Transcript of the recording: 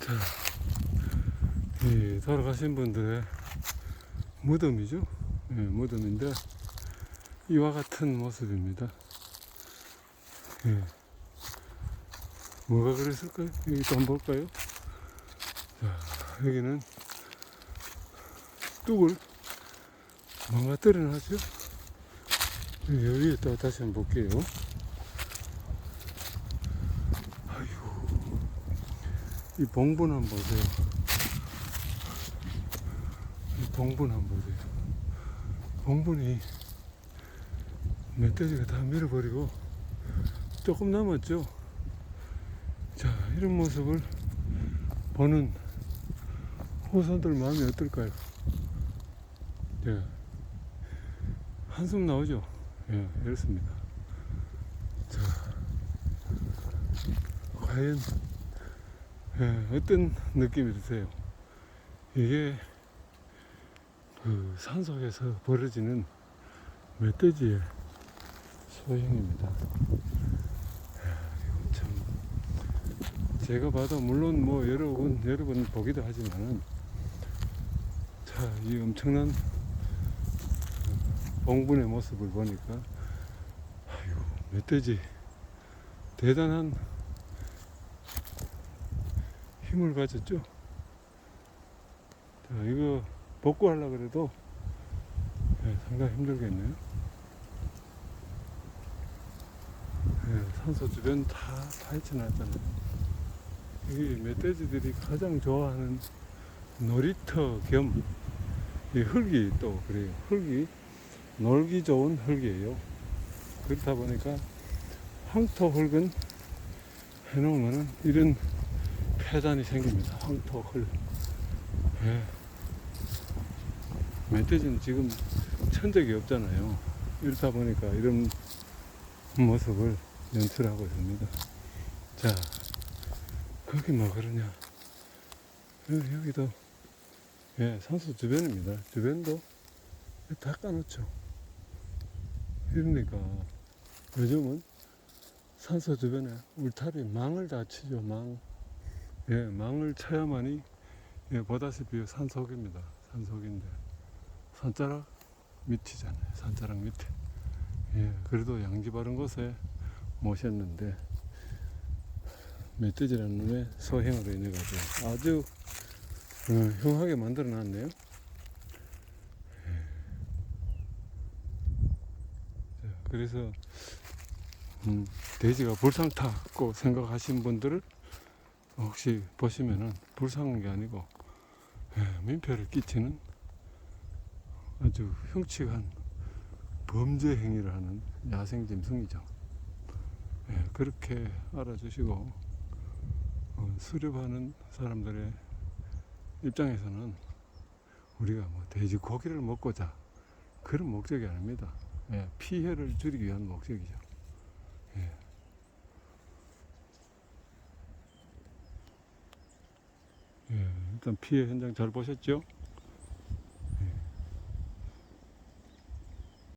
자, 이 돌아가신 분들의 무덤이죠. 예, 무덤인데 이와 같은 모습입니다. 예. 뭐가 그랬을까요? 여기 또 한번 볼까요? 자, 여기는 뚝을 뭔가 떨어놨죠? 여기에 또 다시 한번 볼게요. 아이고, 이 봉분 한번 보세요. 이 봉분 한번 보세요. 봉분이 멧돼지가 다 밀어버리고 조금 남았죠? 자, 이런 모습을 보는 호선들 마음이 어떨까요? 예. 한숨 나오죠? 예, 이렇습니다. 자, 과연, 예, 어떤 느낌이 드세요? 이게 그 산속에서 벌어지는 멧돼지의 소형입니다. 이거 참, 제가 봐도 물론 뭐 여러 번, 여러 번 보기도 하지만은 자, 이 엄청난 봉분의 모습을 보니까 아유 멧돼지 대단한 힘을 가졌죠. 자 이거 복구하려 그래도 예, 상당히 힘들겠네요. 예, 산소 주변 다 파헤쳐놨잖아요. 여기 멧돼지들이 가장 좋아하는 놀이터 겸 이 흙이 또 그래요. 흙이 놀기 좋은 흙이에요. 그렇다 보니까 황토 흙은 해놓으면 이런 폐단이 생깁니다. 황토 흙. 예. 멧돼지는 지금 천적이 없잖아요. 이렇다 보니까 이런 모습을 연출하고 있습니다. 자, 거기 뭐 그러냐. 여기, 여기도, 예, 산소 주변입니다. 주변도 다 까놓죠. 이러니까 요즘은 산소 주변에 울타리 망을 다 치죠, 망. 예, 망을 쳐야만이, 예, 보다시피 산속입니다. 산속인데. 산자락 밑이잖아요. 산자락 밑에. 예, 그래도 양지 바른 곳에 모셨는데, 멧돼지라는 놈의 소행으로 인해 가지고 아주 어, 흉하게 만들어 놨네요. 자, 그래서 음, 돼지가 불상 탔고 생각하신 분들을 혹시 보시면은 불쌍한 게 아니고 예, 민폐를 끼치는 아주 흉측한 범죄 행위를 하는 야생 짐승이죠. 예, 그렇게 알아주시고 어, 수렵하는 사람들의 입장에서는 우리가 뭐 돼지 고기를 먹고자 그런 목적이 아닙니다. 예, 피해를 줄이기 위한 목적이죠. 예. 예, 일단 피해 현장 잘 보셨죠?